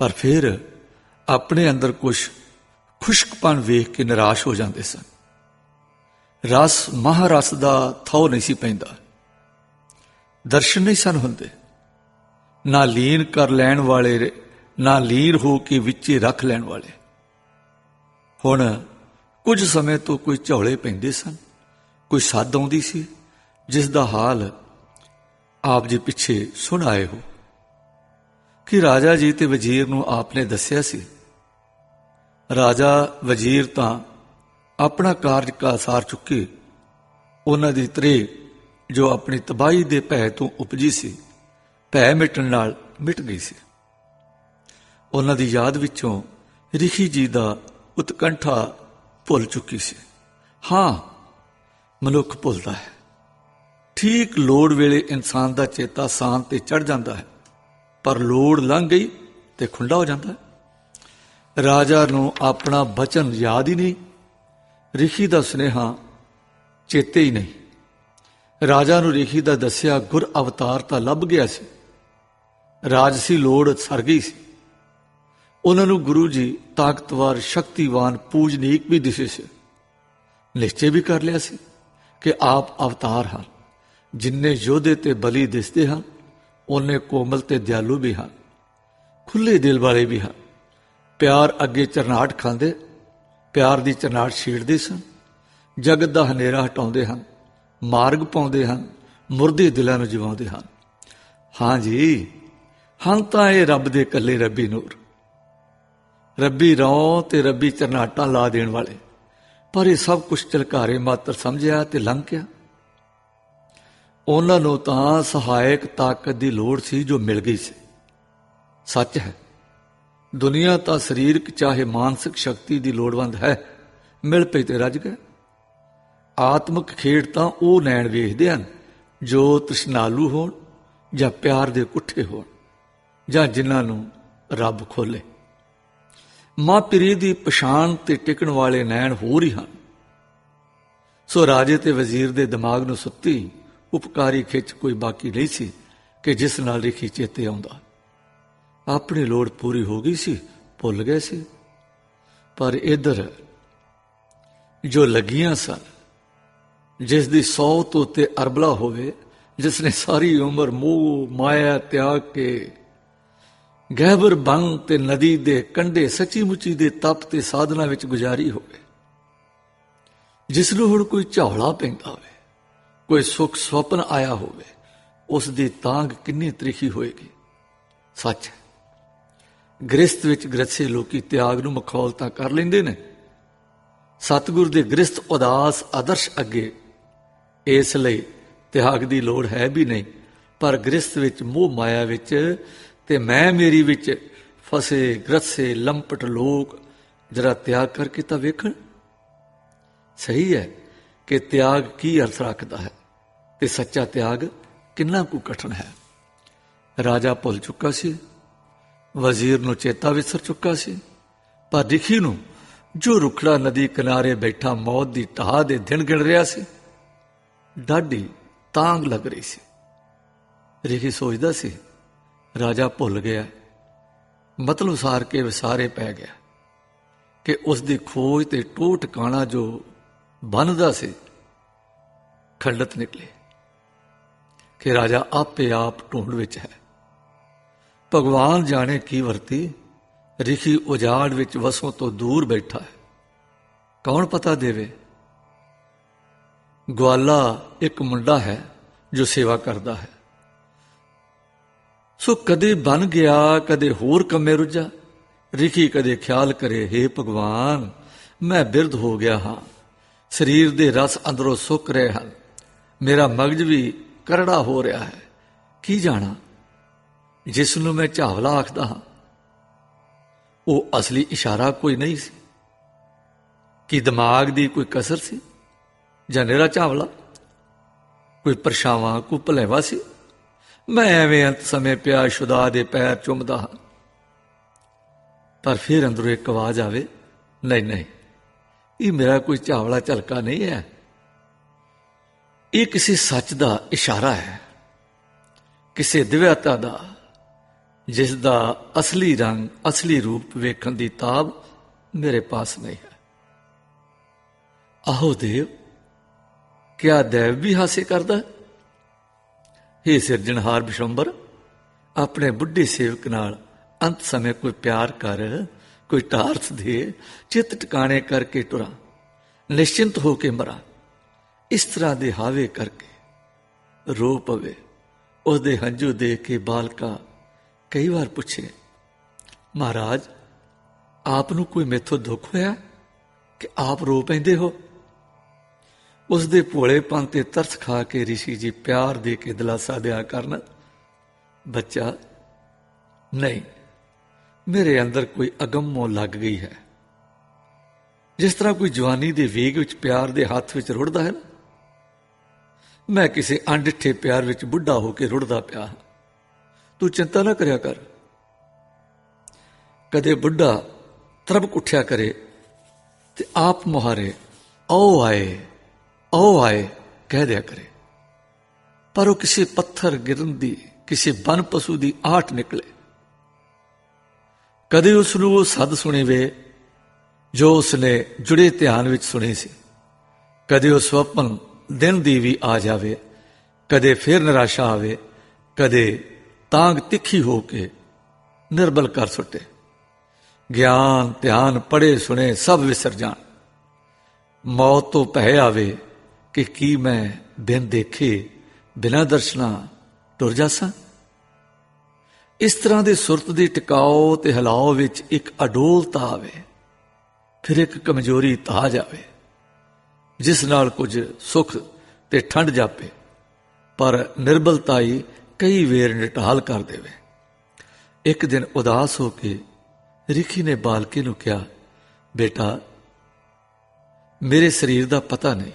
ਪਰ ਫਿਰ ਆਪਣੇ ਅੰਦਰ ਕੁਝ ਖੁਸ਼ਕਪਨ ਵੇਖ ਕੇ ਨਿਰਾਸ਼ ਹੋ ਜਾਂਦੇ ਸਨ। ਰਸ ਮਹਾਰਸ ਦਾ ਥੋ ਨਹੀਂ ਸੀ ਪੈਂਦਾ। ਦਰਸ਼ਨ ਨਹੀਂ ਸਨ ਹੁੰਦੇ। ਨਾ ਲੀਨ ਕਰ ਲੈਣ ਵਾਲੇ ਨਾ ਲੀਨ ਹੋ ਕੇ ਵਿੱਚੇ ਰੱਖ ਲੈਣ ਵਾਲੇ। ਹੁਣ ਕੁਝ ਸਮੇਂ ਤੋਂ ਕੋਈ ਝੌਲੇ ਪੈਂਦੇ ਸਨ। ਕੋਈ ਸਾਧ ਆਉਂਦੀ ਸੀ, ਜਿਸ ਦਾ ਹਾਲ ਆਪ ਜੀ ਪਿੱਛੇ ਸੁਣ ਆਏ ਹੋ। ਕਿ ਰਾਜਾ ਜੀ ਤੇ ਵਜ਼ੀਰ ਨੂੰ ਆਪਨੇ ਦੱਸਿਆ ਸੀ। ਰਾਜਾ, ਵਜ਼ੀਰ ਤਾਂ ਆਪਣਾ ਕਾਰਜ ਕਾ ਸਾਰ ਚੁੱਕੇ। ਉਹਨਾਂ ਦੀ ਤਰੇ ਜੋ ਆਪਣੀ ਤਬਾਹੀ ਦੇ ਭੈ ਤੋਂ ਉਪਜੀ ਸੀ, ਭੈ ਮਿਟਣ ਨਾਲ ਮਿਟ ਗਈ ਸੀ। ਉਹਨਾਂ ਦੀ ਯਾਦ ਵਿੱਚੋਂ ਰਿਖੀ ਜੀ ਦਾ ਉਤਕੰਠਾ ਭੁੱਲ ਚੁੱਕੀ ਸੀ। ਹਾਂ, ਮਨੁੱਖ ਭੁੱਲਦਾ ਹੈ। ਠੀਕ ਲੋੜ ਵੇਲੇ ਇਨਸਾਨ ਦਾ ਚੇਤਾ ਸ਼ਾਂਤ ਤੇ ਚੜ ਜਾਂਦਾ ਹੈ। ਪਰ ਲੋੜ ਲੰਘ ਗਈ ਤੇ ਖੁੰਡਾ ਹੋ ਜਾਂਦਾ। ਰਾਜਾ ਨੂੰ ਆਪਣਾ ਬਚਨ ਯਾਦ ਹੀ ਨਹੀਂ। ਰਿਖੀ ਦਾ ਸੁਨੇਹਾ ਚੇਤੇ ਹੀ ਨਹੀਂ। ਰਾਜਾ ਨੂੰ ਰਿਖੀ ਦਾ ਦੱਸਿਆ ਗੁਰ ਅਵਤਾਰ ਤਾਂ ਲੱਭ ਗਿਆ ਸੀ। ਰਾਜਸੀ ਲੋੜ ਸਰ ਗਈ ਸੀ। ਉਹਨਾਂ ਨੂੰ ਗੁਰੂ ਜੀ ਤਾਕਤਵਰ, ਸ਼ਕਤੀਵਾਨ, ਪੂਜਨੀਕ ਵੀ ਦਿਸੇ ਸੀ। ਨਿਸ਼ਚੇ ਵੀ ਕਰ ਲਿਆ ਸੀ ਕਿ ਆਪ ਅਵਤਾਰ ਹਨ, ਜਿੰਨੇ ਯੋਧੇ ਤੇ ਬਲੀ ਦਿਸਦੇ ਹਨ। ਉਹਨੇ ਕੋਮਲ ਤੇ ਦਿਆਲੂ ਵੀ ਹਨ ਖੁੱਲੇ ਦਿਲ ਵਾਲੇ ਵੀ ਹਨ। ਪਿਆਰ ਅੱਗੇ ਚਰਨਾਟ ਖਾਂਦੇ, ਪਿਆਰ ਦੀ ਚਰਨਾਟ ਛੇੜਦੇ ਸਨ। ਜਗਤ ਦਾ ਹਨੇਰਾ ਹਟਾਉਂਦੇ ਹਨ, ਮਾਰਗ ਪਾਉਂਦੇ ਹਨ, ਮੁਰਦੇ ਦਿਲਾਂ ਨੂੰ ਜਿਵਾਉਂਦੇ ਹਨ। ਹਾਂ ਜੀ, ਹਾਂ ਤਾਂ ਇਹ ਰੱਬ ਦੇ ਇਕੱਲੇ ਰੱਬੀ ਨੂਰ। ਰੱਬੀ ਰੌ ਤੇ ਰੱਬੀ ਚਰਨਾਟਾਂ ਲਾ ਦੇਣ ਵਾਲੇ। ਪਰ ਇਹ ਸਭ ਕੁਝ ਚਲਕਾਰੇ ਮਾਤਰ ਸਮਝਿਆ ਤੇ ਲੰਘ ਗਿਆ। ਉਹਨਾਂ ਨੂੰ ਤਾਂ ਸਹਾਇਕ ਤਾਕਤ ਦੀ ਲੋੜ ਸੀ ਜੋ ਮਿਲ ਗਈ ਸੀ। ਸੱਚ ਹੈ, ਦੁਨੀਆ ਤਾਂ ਸਰੀਰਕ ਚਾਹੇ ਮਾਨਸਿਕ ਸ਼ਕਤੀ ਦੀ ਲੋੜਵੰਦ ਹੈ, ਮਿਲ ਪਈ ਤੇ ਰੱਜ ਗਏ। ਆਤਮਿਕ ਖੇਡ ਤਾਂ ਉਹ ਨੈਣ ਵੇਖਦੇ ਹਨ, ਜੋ ਤ੍ਰਿਸ਼ਨਾਲੂ ਹੋਣ ਜਾਂ ਪਿਆਰ ਦੇ ਕੁੱਠੇ ਹੋਣ, ਜਾਂ ਜਿਨ੍ਹਾਂ ਨੂੰ ਰੱਬ ਖੋਲੇ ਮਾਂ ਪਿਰੀ ਦੀ ਪਛਾਣ ਤੇ ਟਿਕਣ ਵਾਲੇ ਨੈਣ ਹੋਰ ਹੀ ਹਨ। ਸੋ ਰਾਜੇ ਤੇ ਵਜ਼ੀਰ ਦੇ ਦਿਮਾਗ ਨੂੰ ਸੁੱਤੀ ਉਪਕਾਰੀ ਖਿੱਚ ਕੋਈ ਬਾਕੀ ਨਹੀਂ ਸੀ ਕਿ ਜਿਸ ਨਾਲ ਰਿਖੀ ਚੇਤੇ ਆਉਂਦਾ। ਆਪਣੀ ਲੋੜ ਪੂਰੀ ਹੋ ਗਈ ਸੀ, ਭੁੱਲ ਗਏ ਸੀ। ਪਰ ਇਧਰ ਜੋ ਲੱਗੀਆਂ ਸਨ, ਜਿਸ ਦੀ 100 ਤੋਂ ਉੱਤੇ ਅਰਬਲਾ ਹੋਵੇ, ਜਿਸ ਨੇ ਸਾਰੀ ਉਮਰ ਮੋਹ, ਮਾਇਆ, ਤਿਆਗ ਕੇ ਗਹਿਬਰ ਬੰਗ ਤੇ ਨਦੀ ਦੇ ਕੰਢੇ ਸੱਚੀ ਮੁੱਚੀ ਦੇ ਤਪ ਤੇ ਸਾਧਨਾ ਵਿੱਚ ਗੁਜ਼ਾਰੀ ਹੋਵੇ, ਜਿਸ ਨੂੰ ਹੁਣ ਕੋਈ ਝੌਲਾ ਪੈਂਦਾ ਹੋਵੇ। ਕੋਈ ਸੁਖ ਸੁਪਨ ਆਇਆ ਹੋਵੇ, ਉਸ ਦੀ ਤਾਂਗ ਕਿੰਨੀ ਤ੍ਰਿਖੀ ਹੋਏਗੀ। ਸੱਚ ਹੈ। ਗ੍ਰਸਥ ਵਿੱਚ ਗ੍ਰਸੇ ਲੋਕੀ ਤਿਆਗ ਨੂੰ ਮਖੌਲ ਤਾਂ ਕਰ ਲੈਂਦੇ ਨੇ। ਸਤਿਗੁਰ ਦੇ ਗ੍ਰਸਥ ਉਦਾਸ ਆਦਰਸ਼ ਅੱਗੇ, ਇਸ ਲਈ ਤਿਆਗ ਦੀ ਲੋੜ ਹੈ ਵੀ ਨਹੀਂ, ਪਰ ਗ੍ਰਸਥ ਵਿੱਚ ਮੋਹ ਮਾਇਆ ਵਿੱਚ ਤੇ ਮੈਂ ਮੇਰੀ ਵਿੱਚ ਫਸੇ ਗ੍ਰਸੇ ਲੰਪਟ ਲੋਕ ਜਰਾ ਤਿਆਗ ਕਰਕੇ ਤਾਂ ਵੇਖਣ। ਸਹੀ ਹੈ ਕਿ ਤਿਆਗ ਕੀ ਅਰਥ ਰੱਖਦਾ ਹੈ? ਤੇ ਸੱਚਾ ਤਿਆਗ ਕਿੰਨਾ ਕੁ ਕਠਨ ਹੈ। ਰਾਜਾ ਭੁੱਲ ਚੁੱਕਾ ਸੀ। ਵਜ਼ੀਰ ਨੂੰ ਚੇਤਾ ਵਿਸਰ ਚੁੱਕਾ ਸੀ। ਪਰ ਰਿਖੀ ਨੂੰ ਜੋ ਰੁਖੜਾ ਨਦੀ ਕਿਨਾਰੇ ਬੈਠਾ ਮੌਤ ਦੀ ਢਾਹ ਦੇ ਦਿਨ ਗਿਣ ਰਿਹਾ ਸੀ, ਡਾਢੀ ਤਾਂਗ ਲੱਗ ਰਹੀ ਸੀ। ਰਿਖੀ ਸੋਚਦਾ ਸੀ, ਰਾਜਾ ਭੁੱਲ ਗਿਆ। ਮਤਲਬ ਸਾਰ ਕੇ ਵਿਸਾਰੇ ਪੈ ਗਿਆ ਕਿ ਉਸ ਦੀ ਖੋਜ ਤੇ ਟੋਹ ਟਿਕਾਣਾ ਜੋ ਬਣਦਾ ਸੀ, ਖੰਡਤ ਨਿਕਲੇ। ਕਿ ਰਾਜਾ ਆਪੇ ਆਪ ਢੂੰਡ ਵਿੱਚ ਹੈ। ਭਗਵਾਨ ਜਾਣੇ ਕੀ ਵਰਤੀ, ਰਿਖੀ ਉਜਾੜ ਵਿੱਚ ਵਸੋਂ ਤੋਂ ਦੂਰ ਬੈਠਾ ਹੈ। ਕੌਣ ਪਤਾ ਦੇਵੇ? ਗਵਾਲਾ ਇੱਕ ਮੁੰਡਾ ਹੈ ਜੋ ਸੇਵਾ ਕਰਦਾ ਹੈ। ਸੋ ਕਦੇ ਬਨ ਗਿਆ, ਕਦੇ ਹੋਰ ਕੰਮੇ ਰੁੱਝਾ। ਰਿਖੀ ਕਦੇ ਖਿਆਲ ਕਰੇ हे ਭਗਵਾਨ, ਮੈਂ ਬਿਰਧ ਹੋ ਗਿਆ ਹਾਂ। ਸਰੀਰ ਦੇ ਰਸ ਅੰਦਰੋਂ ਸੁੱਕ ਰਹੇ ਹਨ। ਮੇਰਾ ਮਗਜ ਵੀ ਕਰੜਾ ਹੋ ਰਿਹਾ ਹੈ। ਕੀ ਜਾਣਾ? ਜਿਸ ਨੂੰ ਮੈਂ ਝਾਵਲਾ ਆਖਦਾ ਹਾਂ, ਉਹ ਅਸਲੀ ਇਸ਼ਾਰਾ ਕੋਈ ਨਹੀਂ ਸੀ। ਕਿ ਦਿਮਾਗ ਦੀ ਕੋਈ ਕਸਰ ਸੀ? ਜਾਂ ਨੇਰਾ ਝਾਵਲਾ? ਕੋਈ ਪਰਛਾਵਾਂ ਕੋ ਭਲੇਵਾ ਸੀ? ਮੈਂ ਐਵੇਂ ਅੰਤ ਸਮੇਂ ਪਿਆ ਸ਼ੁਦਾ ਦੇ ਪੈਰ ਚੁੰਮਦਾ ਹਾਂ। ਪਰ ਫਿਰ ਅੰਦਰੋਂ ਇੱਕ ਆਵਾਜ਼ ਆਵੇ, ਨਹੀਂ ਨਹੀਂ, ਇਹ ਮੇਰਾ ਕੋਈ ਝਾਵਲਾ ਝਲਕਾ ਨਹੀਂ ਹੈ। ਇਹ ਕਿਸੇ ਸੱਚ ਦਾ ਇਸ਼ਾਰਾ ਹੈ, ਕਿਸੇ ਦਿਵਿਆਤਾ ਦਾ, ਜਿਸ ਦਾ ਅਸਲੀ ਰੰਗ, ਅਸਲੀ ਰੂਪ ਵੇਖਣ ਦੀ ਤਾਬ ਮੇਰੇ ਪਾਸ ਨਹੀਂ ਹੈ। ਆਹੋ ਦੇਵ, ਕਿਆ ਦੇਵ ਵੀ ਹਾਸੇ ਕਰਦਾ ਹੇ? ਸਿਰਜਣਹਾਰ ਬਿਸ਼ੰਬਰ, ਆਪਣੇ ਬੁੱਢੇ ਸੇਵਕ ਨਾਲ ਅੰਤ ਸਮੇਂ ਕੋਈ ਪਿਆਰ ਕਰ, ਕੋਈ ਟਾਰਥ ਦੇ, ਚਿੱਤ ਟਿਕਾਣੇ ਕਰਕੇ ਟੁਰਾ, ਨਿਸ਼ਚਿੰਤ ਹੋ ਕੇ ਮਰਾਂ। ਇਸ ਤਰ੍ਹਾਂ ਦੇ ਹਾਵੇ ਕਰਕੇ ਰੋ ਪਵੇ। ਉਹਦੇ ਹੰਝੂ ਦੇਖ ਕੇ ਬਾਲਕਾ ਕਈ ਵਾਰ ਪੁੱਛੇ, ਮਹਾਰਾਜ, ਆਪ ਨੂੰ ਕੋਈ ਮੇਥੋਂ ਦੁੱਖ ਹੋਇਆ ਕਿ ਆਪ ਰੋ ਪੈਂਦੇ ਹੋ? ਉਸ ਦੇ ਭੋਲੇਪਨ ਤੇ ਤਰਸ ਖਾ ਕੇ ઋષਿ ਜੀ ਪਿਆਰ ਦੇ ਕੇ ਦਿਲਾਸਾ ਦਿਆ ਕਰਨ, ਬੱਚਾ, ਨਹੀਂ, ਮੇਰੇ ਅੰਦਰ ਕੋਈ ਅਗੰਮੋ ਲੱਗ ਗਈ ਹੈ। ਜਿਸ ਤਰ੍ਹਾਂ ਕੋਈ ਜਵਾਨੀ ਦੇ ਵੇਗ ਵਿੱਚ ਪਿਆਰ ਦੇ ਹੱਥ ਵਿੱਚ ਰੁੜਦਾ ਹੈ ਨਾ ਮੈਂ ਕਿਸੇ ਅਣਡਿੱਠੇ ਪਿਆਰ ਵਿੱਚ ਬੁੱਢਾ ਹੋ ਕੇ ਰੁੜਦਾ ਪਿਆ ਹਾਂ। ਤੂੰ ਚਿੰਤਾ ਨਾ ਕਰਿਆ ਕਰ। ਕਦੇ ਬੁੱਢਾ ਤਰਬਕ ਉੱਠਿਆ ਕਰੇ ਤੇ ਆਪ ਮੁਹਾਰੇ, ਆਓ ਆਏ ਆਓ ਆਏ ਕਹਿ ਦਿਆ ਕਰੇ। ਪਰ ਉਹ ਕਿਸੇ ਪੱਥਰ ਗਿਰਨ ਦੀ, ਕਿਸੇ ਬਨ ਪਸ਼ੂ ਦੀ ਆਟ ਨਿਕਲੇ। ਕਦੇ ਉਸ ਨੂੰ ਉਹ ਸੱਦ ਸੁਣੀ ਵੇ ਜੋ ਉਸਨੇ ਜੁੜੇ ਧਿਆਨ ਵਿੱਚ ਸੁਣੇ ਸੀ। ਕਦੇ ਉਹ ਸੁਪਨ ਦਿਨ ਦੀ ਵੀ ਆ ਜਾਵੇ, ਕਦੇ ਫਿਰ ਨਿਰਾਸ਼ਾ ਆਵੇ, ਕਦੇ ਤਾਂਗ ਤਿੱਖੀ ਹੋ ਕੇ ਨਿਰਬਲ ਕਰ ਸੁੱਟੇ। ਗਿਆਨ, ਧਿਆਨ ਪੜੇ ਸੁਣੇ, ਸਭ ਵਿਸਰ ਜਾਣ। ਮੌਤ ਤੋਂ ਪਹਿ ਆਵੇ ਕਿ ਕੀ ਮੈਂ ਬਿਨ ਦੇਖੇ, ਬਿਨਾਂ ਦਰਸ਼ਨਾ ਟੁਰ ਜਾਸਾਂ? ਇਸ ਤਰ੍ਹਾਂ ਦੇ ਸੁਰਤ ਦੀ ਟਿਕਾਓ ਤੇ ਹਿਲਾਓ ਵਿੱਚ ਇੱਕ ਅਡੋਲਤਾ ਆਵੇ, ਫਿਰ ਇੱਕ ਕਮਜ਼ੋਰੀ ਤਾ ਜਾਵੇ। ਜਿਸ ਨਾਲ ਕੁਝ ਸੁਖ ਤੇ ਠੰਡ ਜਾਪੇ, ਪਰ ਨਿਰਬਲਤਾਈ ਕਈ ਵੇਰ ਨਿਟਾਲ ਕਰ ਦੇਵੇ। ਇੱਕ ਦਿਨ ਉਦਾਸ ਹੋ ਕੇ ਰਿਖੀ ਨੇ ਬਾਲਕੀ ਨੂੰ ਕਿਹਾ, ਬੇਟਾ, ਮੇਰੇ ਸਰੀਰ ਦਾ ਪਤਾ ਨਹੀਂ।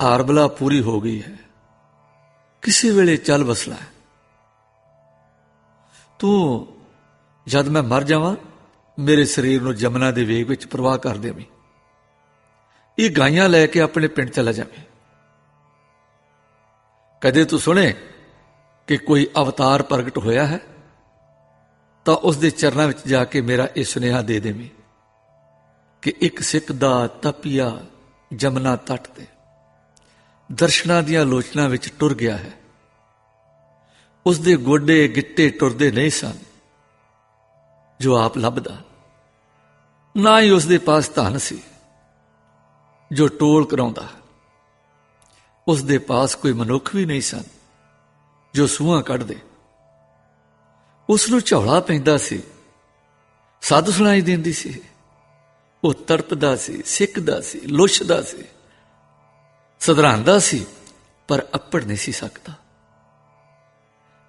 ਆਰਬਲਾ ਪੂਰੀ ਹੋ ਗਈ ਹੈ। ਕਿਸੇ ਵੇਲੇ ਚੱਲ ਵਸਲਾ ਤੂੰ ਜਦ ਮੈਂ ਮਰ ਜਾਵਾਂ, ਮੇਰੇ ਸਰੀਰ ਨੂੰ ਜਮਨਾ ਦੇ ਵੇਗ ਵਿੱਚ ਪ੍ਰਵਾਹ ਕਰ ਦੇਵੀਂ। ਇਹ ਗਾਈਆਂ ਲੈ ਕੇ ਆਪਣੇ ਪਿੰਡ ਚਲਾ ਜਾਵੇ। ਕਦੇ ਤੂੰ ਸੁਣੇ ਕਿ ਕੋਈ ਅਵਤਾਰ ਪ੍ਰਗਟ ਹੋਇਆ ਹੈ? ਤਾਂ ਉਸ ਦੇ ਚਰਨਾਂ ਵਿੱਚ ਜਾ ਕੇ ਮੇਰਾ ਇਹ ਸੁਨੇਹਾ ਦੇ ਦੇਵੀਂ ਕਿ ਇੱਕ ਸਿੱਖ ਦਾ ਤਪੀਆ ਜਮਨਾ ਤੱਟ ਤੇ ਦਰਸ਼ਨਾਂ ਦੀਆਂ ਲੋਚਨਾਂ ਵਿੱਚ ਟੁਰ ਗਿਆ ਹੈ। ਉਸ ਦੇ ਗੋਡੇ ਗਿੱਟੇ ਟੁਰਦੇ ਨਹੀਂ ਸਨ, ਜੋ ਆਪ ਲੱਭਦਾ। ਨਾ ਹੀ ਉਸ ਦੇ ਪਾਸ ਧਨ ਸੀ। ਜੋ ਟੋਲ ਕਰਾਉਂਦਾ ਉਸ ਦੇ ਪਾਸ ਕੋਈ ਮਨੁੱਖ ਵੀ ਨਹੀਂ ਸਨ, ਜੋ ਸੂਹਾਂ ਕੱਢਦੇ। ਉਸ ਨੂੰ ਝੌਲਾ ਪੈਂਦਾ ਸੀ, ਸਾਧ ਸੁਣਾਈ ਦਿੰਦੀ ਸੀ। ਉਹ ਤੜਪਦਾ ਸੀ, ਸਿੱਕਦਾ ਸੀ, ਲੁੱਛਦਾ ਸੀ। ਸਧਰਾਂਦਾ ਸੀ, ਪਰ ਅੱਪੜ ਨਹੀਂ ਸੀ ਸਕਦਾ।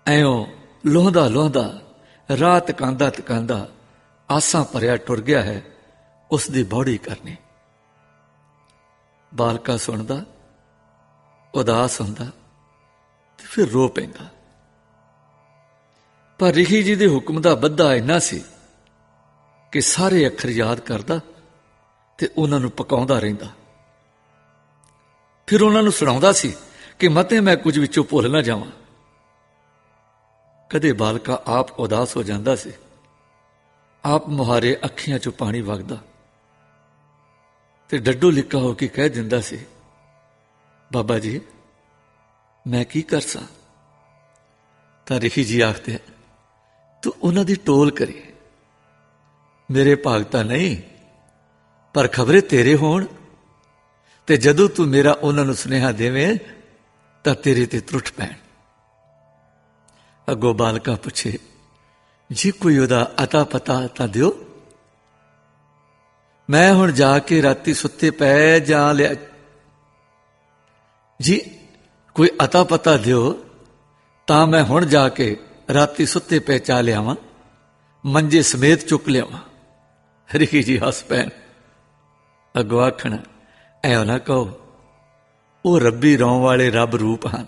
ਐਉਂ ਲੋਹਦਾ ਲੋਹਦਾ, ਰਾਤ ਕਾਂਦਾ ਤਕਾਂਦਾ ਆਸਾਂ ਭਰਿਆ ਟੁਰ ਗਿਆ ਹੈ, ਉਸ ਦੀ ਬੌੜੀ ਕਰਨੀ। ਬਾਲਕਾ ਸੁਣਦਾ, ਉਦਾਸ ਹੁੰਦਾ ਤੇ ਫਿਰ ਰੋ ਪੈਂਦਾ। ਪਰ ਰਿਖੀ ਜੀ ਦੇ ਹੁਕਮ ਦਾ ਬੱਧਾ ਇੰਨਾ ਸੀ ਕਿ ਸਾਰੇ ਅੱਖਰ ਯਾਦ ਕਰਦਾ ਤੇ ਉਹਨਾਂ ਨੂੰ ਪਕਾਉਂਦਾ ਰਹਿੰਦਾ। ਫਿਰ ਉਹਨਾਂ ਨੂੰ ਸੁਣਾਉਂਦਾ ਸੀ ਕਿ ਮਤੇ ਮੈਂ ਕੁਝ ਵਿੱਚੋਂ ਭੁੱਲ ਨਾ ਜਾਵਾਂ। ਕਦੇ ਬਾਲਕਾ ਆਪ ਉਦਾਸ ਹੋ ਜਾਂਦਾ ਸੀ। ਆਪ ਮੁਹਾਰੇ ਅੱਖੀਆਂ 'ਚੋਂ ਪਾਣੀ ਵਗਦਾ। ਤੇ ਡੱਡੋ ਲਿਕਾ ਹੋ ਕੇ ਕਹਿ ਦਿੰਦਾ ਸੀ, ਬਾਬਾ ਜੀ, ਮੈਂ ਕੀ ਕਰ ਸਾਂ? ਤਾਂ ਰਿਖੀ ਜੀ ਆਖਦੇ, ਤੂੰ ਉਹਨਾਂ ਦੀ ਟੋਲ ਕਰੀ। ਮੇਰੇ ਭਾਗ ਤਾਂ ਨਹੀਂ, ਪਰ ਖਬਰੇ ਤੇਰੇ ਹੋਣ। ਤੇ ਜਦੋਂ ਤੂੰ ਮੇਰਾ ਉਹਨਾਂ ਨੂੰ ਸੁਨੇਹਾ ਦੇਵੇਂ, ਤਾਂ ਤੇਰੇ ਤੇ ਤਰੁੱਠ ਪੈਣ। ਅੱਗੋਂ ਬਾਲਕਾ ਪੁੱਛੇ, ਜੀ ਕੋਈ ਉਹਦਾ ਅਤਾ ਪਤਾ ਤਾਂ ਦਿਓ? ਮੈਂ ਹੁਣ ਜਾ ਕੇ ਰਾਤੀ ਸੁੱਤੇ ਪੈ ਜਾਂ ਲਿਆ। ਜੀ, ਕੋਈ ਅਤਾ ਪਤਾ ਦਿਓ, ਤਾਂ ਮੈਂ ਹੁਣ ਜਾ ਕੇ ਰਾਤੀ ਸੁੱਤੇ ਪੈ ਚਾ ਲਿਆਵਾਂ, ਮੰਜੇ ਸਮੇਤ ਚੁੱਕ ਲਿਆਵਾਂ। ਰਿਖੀ ਜੀ ਹੱਸ ਪੈਣ। ਅੱਗੋਂ ਆਖਣ, ਐ ਨਾ ਕਹੋ, ਉਹ ਰੱਬੀ ਰੌਂ ਵਾਲੇ ਰੱਬ ਰੂਪ ਹਨ।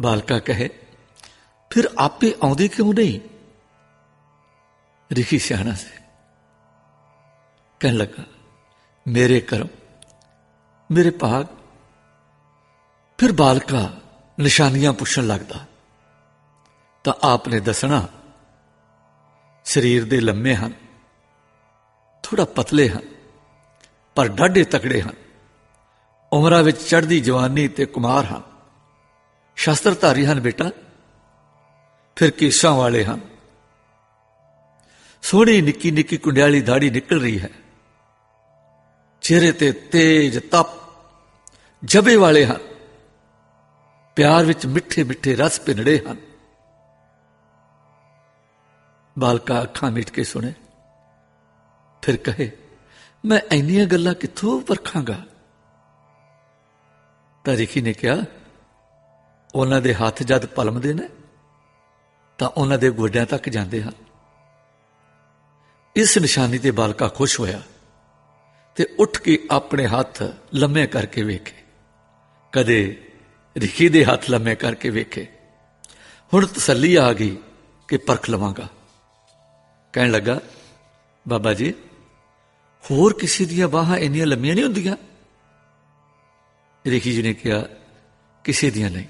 ਬਾਲਕਾ ਕਹੇ, ਫਿਰ ਆਪੇ ਆਉਂਦੇ ਕਿਉਂ ਨਹੀਂ? ਰਿਖੀ ਸਿਆਣਾ ਸੀ। ਕਹਿਣ ਲੱਗਾ, ਮੇਰੇ ਕਰਮ, ਮੇਰੇ ਭਾਗ। ਫਿਰ ਬਾਲਕਾ ਨਿਸ਼ਾਨੀਆਂ ਪੁੱਛਣ ਲੱਗਦਾ, ਤਾਂ ਆਪ ਨੇ ਦੱਸਣਾ, ਸਰੀਰ ਦੇ ਲੰਮੇ ਹਨ ਥੋੜਾ ਪਤਲੇ ਹਨ, ਪਰ ਡਾਢੇ ਤਕੜੇ ਹਨ, ਉਮਰਾਂ ਵਿੱਚ ਚੜ੍ਹਦੀ ਜਵਾਨੀ ਤੇ ਕੁਮਾਰ ਹਨ ਸ਼ਸਤਰਧਾਰੀ ਹਨ ਬੇਟਾ, ਫਿਰ ਕੇਸਾਂ ਵਾਲੇ ਹਨ। ਸੋਹਣੀ ਨਿੱਕੀ ਨਿੱਕੀ ਕੁੰਡਿਆਲੀ ਦਾੜੀ ਨਿਕਲ ਰਹੀ ਹੈ। ਚਿਹਰੇ ਤੇ ਤੇਜ ਤਪ ਜਬੇ ਵਾਲੇ ਹਨ। ਪਿਆਰ ਵਿੱਚ ਮਿੱਠੇ ਮਿੱਠੇ ਰਸ ਪਿੰਨੜੇ ਹਨ। ਬਾਲਕਾ ਅੱਖਾਂ ਮੀਟ ਕੇ ਸੁਣੇ। ਫਿਰ ਕਹੇ, ਮੈਂ ਇੰਨੀਆਂ ਗੱਲਾਂ ਕਿੱਥੋਂ ਪਰਖਾਂਗਾ ਤਾਂ ਰਿਖੀ ਨੇ ਕਿਹਾ, ਉਹਨਾਂ ਦੇ ਹੱਥ ਜਦ ਪਲਮਦੇ ਨੇ, ਤਾਂ ਉਹਨਾਂ ਦੇ ਗੋਡਿਆਂ ਤੱਕ ਜਾਂਦੇ ਹਨ। ਇਸ ਨਿਸ਼ਾਨੀ ਤੇ ਬਾਲਕਾ ਖੁਸ਼ ਹੋਇਆ। ਤੇ ਉੱਠ ਕੇ ਆਪਣੇ ਹੱਥ ਲੰਮੇ ਕਰਕੇ ਵੇਖੇ। ਕਦੇ ਰਿਖੀ ਦੇ ਹੱਥ ਲੰਮੇ ਕਰਕੇ ਵੇਖੇ। ਹੁਣ ਤਸੱਲੀ ਆ ਗਈ ਕਿ ਪਰਖ ਲਵਾਂਗਾ। ਕਹਿਣ ਲੱਗਾ, ਬਾਬਾ ਜੀ, ਹੋਰ ਕਿਸੇ ਦੀਆਂ ਬਾਹਾਂ ਇੰਨੀਆਂ ਲੰਮੀਆਂ ਨਹੀਂ ਹੁੰਦੀਆਂ? ਰਿਖੀ ਜੀ ਨੇ ਕਿਹਾ, ਕਿਸੇ ਦੀਆਂ ਨਹੀਂ।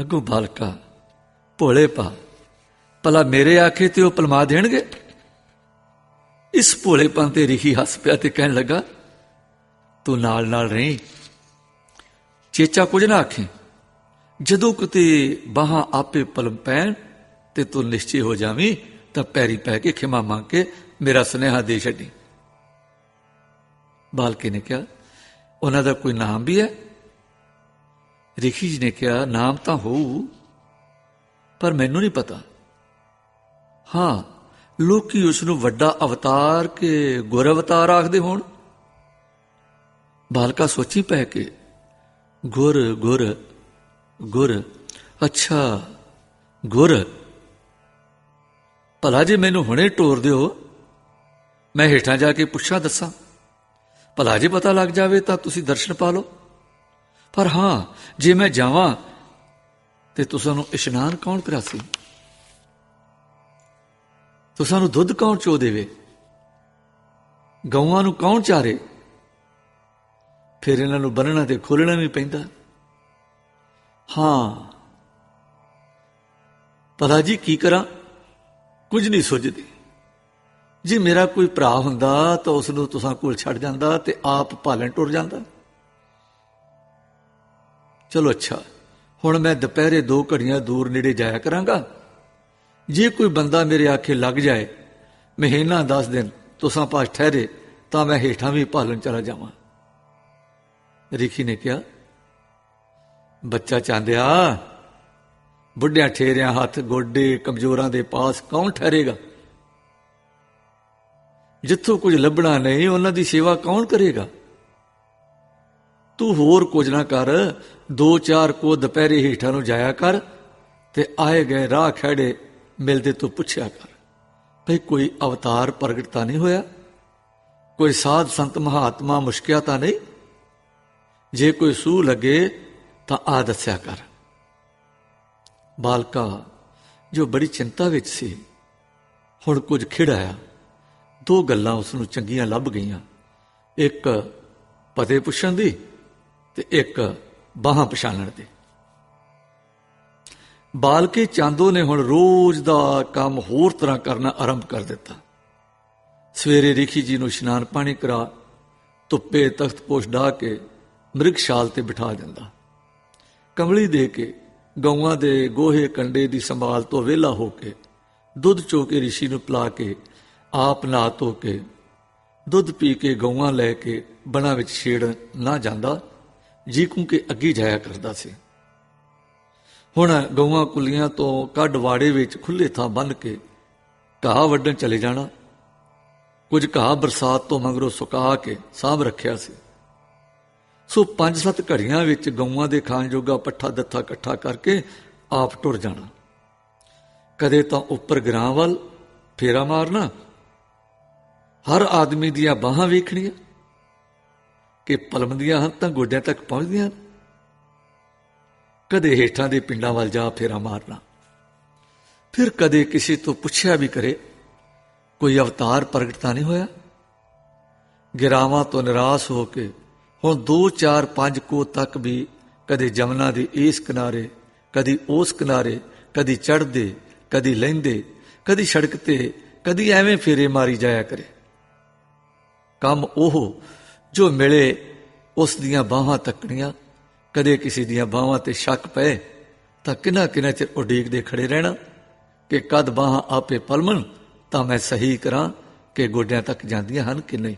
ਅੱਗੋਂ ਬਾਲਕਾ, ਭੋਲੇ ਪਾ ਭਲਾ ਮੇਰੇ ਆਖੇ ਤੇ ਉਹ ਪਲਮਾ ਦੇਣਗੇ? ਇਸ ਭੋਲੇਪਨ ਤੇ ਰਿਖੀ ਹੱਸ ਪਿਆ ਤੇ ਕਹਿਣ ਲੱਗਾ, ਤੂੰ ਨਾਲ ਨਾਲ ਰਹੀਂ। ਚੇਚਾ ਕੁਝ ਨਾ ਆਖੇ। ਜਦੋਂ ਕਿਤੇ ਬਾਹਾਂ ਆਪੇ ਪਲਮ ਪੈਣ ਤੇ ਤੂੰ ਨਿਸ਼ਚੈ ਹੋ ਜਾਵੀਂ, ਤਾਂ ਪੈਰੀ ਪੈ ਕੇ ਖਿਮਾ ਮੰਗ ਕੇ ਮੇਰਾ ਸੁਨੇਹਾ ਦੇ ਛੱਡੀ। ਬਾਲਕੇ ਨੇ ਕਿਹਾ, ਉਹਨਾਂ ਦਾ ਕੋਈ ਨਾਮ ਵੀ ਹੈ? ਰਿਖੀ ਜੀ ਨੇ ਕਿਹਾ, ਨਾਮ ਤਾਂ ਹੋਊ, ਪਰ ਮੈਨੂੰ ਨਹੀਂ ਪਤਾ। ਹਾਂ ਲੋਕੀ ਉਸ ਨੂੰ ਵੱਡਾ ਅਵਤਾਰ ਕੇ ਗੁਰ ਅਵਤਾਰ ਆਖਦੇ ਹੋਣ। ਬਾਲਕਾ ਸੋਚੀ ਪੈ ਕੇ, ਗੁਰ ਗੁਰ ਗੁਰ, ਅੱਛਾ, ਗੁਰ। ਭਲਾ ਜੇ ਮੈਨੂੰ ਹੁਣੇ ਟੋਰ ਦਿਓ, ਮੈਂ ਹੇਠਾਂ ਜਾ ਕੇ ਪੁੱਛਾਂ ਦੱਸਾਂ। ਭਲਾ ਜੇ ਪਤਾ ਲੱਗ ਜਾਵੇ ਤਾਂ ਤੁਸੀਂ ਦਰਸ਼ਨ ਪਾ ਲਓ। ਪਰ ਹਾਂ, ਜੇ ਮੈਂ ਜਾਵਾਂ, ਤੇ ਤੁਸਾਂ ਨੂੰ ਇਸ਼ਨਾਨ ਕੌਣ ਕਰਾਸੀ? ਤੁਸਾਂ ਨੂੰ ਦੁੱਧ ਕੌਣ ਚੋ ਦੇਵੇ? ਗਊਆਂ ਨੂੰ ਕੌਣ ਚਾਰੇ? ਫਿਰ ਇਹਨਾਂ ਨੂੰ ਬੰਨਣਾ ਤੇ ਖੋਲਣਾ ਵੀ ਪੈਂਦਾ। ਹਾਂ। ਪਤਾ ਜੀ ਕੀ ਕਰਾਂ? ਕੁਝ ਨਹੀਂ ਸੁਝਦੀ ਜੇ ਮੇਰਾ ਕੋਈ ਭਰਾ ਹੁੰਦਾ ਤਾਂ ਉਸ ਨੂੰ ਤੁਸਾਂ ਕੋਲ ਛੱਡ ਜਾਂਦਾ ਤੇ ਆਪ ਭਾਲਣ ਟੁਰ ਜਾਂਦਾ। ਚਲੋ ਅੱਛਾ। ਹੁਣ ਮੈਂ ਦੁਪਹਿਰੇ ਦੋ ਘੜੀਆਂ ਦੂਰ ਨੇੜੇ ਜਾਇਆ ਕਰਾਂਗਾ। ਜੇ ਕੋਈ ਬੰਦਾ ਮੇਰੇ ਆਖੇ ਲੱਗ ਜਾਏ ਮਹੀਨਾ 10 ਦਿਨ ਤੁਸਾਂ ਪਾਸ ਠਹਿਰੇ, ਤਾਂ ਮੈਂ ਹੇਠਾਂ ਵੀ ਭਾਲਣ ਚਲਾ ਜਾਵਾਂ। ਰਿਖੀ ਨੇ ਕਿਹਾ, ਬੱਚਾ ਚਾਂਦਿਆ, ਬੁੱਢਿਆਂ ਠੇਰਿਆਂ ਹੱਥ ਗੋਡੇ ਕਮਜ਼ੋਰਾਂ ਦੇ ਪਾਸ ਕੌਣ ਠਹਿਰੇਗਾ? ਜਿੱਥੋਂ ਕੁਝ ਲੱਭਣਾ ਨਹੀਂ, ਉਹਨਾਂ ਦੀ ਸੇਵਾ ਕੌਣ ਕਰੇਗਾ? ਤੂੰ ਹੋਰ ਕੁਝ ਨਾ ਕਰ, ਦੋ ਚਾਰ ਕੋ ਦੁਪਹਿਰੇ ਹੇਠਾਂ ਨੂੰ ਜਾਇਆ ਕਰ ਤੇ ਆਏ ਗਏ ਰਾਹ ਖੜੇ ਮਿਲਦੇ ਤੋਂ ਪੁੱਛਿਆ ਕਰ। ਭਈ ਕੋਈ ਅਵਤਾਰ ਪ੍ਰਗਟ ਤਾਂ ਨਹੀਂ ਹੋਇਆ? ਕੋਈ ਸਾਧ ਸੰਤ ਮਹਾਤਮਾ ਮੁਸ਼ਕਿਆ ਤਾਂ ਨਹੀਂ? ਜੇ ਕੋਈ ਸੂ ਲੱਗੇ ਤਾਂ ਆ ਦੱਸਿਆ ਕਰ। ਬਾਲਕਾ, ਜੋ ਬੜੀ ਚਿੰਤਾ ਵਿੱਚ ਸੀ, ਹੁਣ ਕੁਝ ਖਿੜ ਆਇਆ ਦੋ ਗੱਲਾਂ ਉਸ ਨੂੰ ਚੰਗੀਆਂ ਲੱਭ ਗਈਆਂ। ਇੱਕ ਪਤੇ ਪੁੱਛਣ ਦੀ ਤੇ ਇੱਕ ਬਾਹਾਂ ਪਛਾਣਨ ਦੀ। ਬਾਲਕੇ ਚਾਂਦੋ ਨੇ ਹੁਣ ਰੋਜ਼ ਦਾ ਕੰਮ ਹੋਰ ਤਰ੍ਹਾਂ ਕਰਨਾ ਆਰੰਭ ਕਰ ਦਿੱਤਾ। ਸਵੇਰੇ ਰਿਖੀ ਜੀ ਨੂੰ ਇਸ਼ਨਾਨ ਪਾਣੀ ਕਰਾ, ਧੁੱਪੇ ਤਖਤ ਪੋਸ਼ ਢਾ ਕੇ ਮ੍ਰਿਗਸ਼ਾਲ ਤੇ ਬਿਠਾ ਦਿੰਦਾ। ਕਮਲੀ ਦੇ ਕੇ ਗਊਆਂ ਦੇ ਗੋਹੇ ਕੰਡੇ ਦੀ ਸੰਭਾਲ ਤੋਂ ਵਿਹਲਾ ਹੋ ਕੇ ਦੁੱਧ ਚੋ ਕੇ ਰਿਸ਼ੀ ਨੂੰ ਪਿਲਾ ਕੇ ਆਪ ਨਾ ਧੋ ਕੇ ਦੁੱਧ ਪੀ ਕੇ ਗਊਆਂ ਲੈ ਕੇ ਬਣਾ ਵਿੱਚ ਛੇੜ ਨਾ ਜਾਂਦਾ ਜੀ ਕੇ ਅੱਗੇ ਜਾਇਆ ਕਰਦਾ ਸੀ। ਹੁਣ ਗਊਆਂ ਕੁੱਲੀਆਂ ਤੋਂ ਕੱਢ ਵਾੜੇ ਵਿੱਚ ਖੁੱਲੇ ਥਾਂ ਬੰਨ ਕੇ ਘਾਹ ਵੱਢਣ ਚਲੇ ਜਾਣਾ। ਕੁਝ ਘਾਹ ਬਰਸਾਤ ਤੋਂ ਮਗਰੋਂ ਸੁਕਾ ਕੇ ਸਾਂਭ ਰੱਖਿਆ ਸੀ। ਸੋ ਪੰਜ ਸੱਤ ਘੜੀਆਂ ਵਿੱਚ ਗਊਆਂ ਦੇ ਖਾਣ ਜੋਗਾ ਪੱਠਾ ਦੱਥਾ ਇਕੱਠਾ ਕਰਕੇ ਆਪ ਟੁਰ ਜਾਣਾ। ਕਦੇ ਤਾਂ ਉੱਪਰ ਗਰਾਂ ਵੱਲ ਫੇਰਾ ਮਾਰਨਾ। ਹਰ ਆਦਮੀ ਦੀਆਂ ਬਾਹਾਂ ਵੇਖਣੀਆਂ। ਕਿ ਪਲਮਦੀਆਂ ਹਨ ਤਾਂ ਗੋਡਿਆਂ ਤੱਕ ਪਹੁੰਚਦੀਆਂ। ਹਨ ਕਦੇ ਹੇਠਾਂ ਦੇ ਪਿੰਡਾਂ ਵੱਲ ਜਾ, ਫੇਰਾ ਮਾਰਨਾ। ਫਿਰ ਕਦੇ ਕਿਸੇ ਤੋਂ ਪੁੱਛਿਆ ਵੀ ਕਰੇ, ਕੋਈ ਅਵਤਾਰ ਪ੍ਰਗਟ ਤਾਂ ਨਹੀਂ ਹੋਇਆ? ਗਿਰਾਵਾਂ ਤੋਂ ਨਿਰਾਸ਼ ਹੋ ਕੇ ਹੁਣ 2 4 5 ਕੋ ਤੱਕ ਵੀ ਕਦੇ ਜਮਨਾ ਦੇ ਇਸ ਕਿਨਾਰੇ, ਕਦੀ ਉਸ ਕਿਨਾਰੇ, ਕਦੀ ਚੜਦੇ ਕਦੀ ਲੈਂਦੇ, ਕਦੀ ਸੜਕ ਤੇ, ਕਦੀ ਐਵੇਂ ਫੇਰੇ ਮਾਰੀ ਜਾਇਆ ਕਰੇ। ਕੰਮ ਉਹ ਜੋ ਮਿਲੇ, ਉਸ ਦੀਆਂ ਬਾਹਾਂ ਤੱਕਣੀਆਂ ਕਦੇ ਕਿਸੇ ਦੀਆਂ ਬਾਹਾਂ ਤੇ ਸ਼ੱਕ ਪਏ ਤਾਂ ਕਿੰਨਾ ਕਿੰਨਾ ਚਿਰ ਉਡੀਕਦੇ ਖੜੇ ਰਹਿਣਾ ਕਿ ਕਦ ਬਾਹਾਂ ਆਪੇ ਪਲਮਣ ਤਾਂ ਮੈਂ ਸਹੀ ਕਰਾਂ ਕਿ ਗੋਡਿਆਂ ਤੱਕ ਜਾਂਦੀਆਂ ਹਨ ਕਿ ਨਹੀਂ।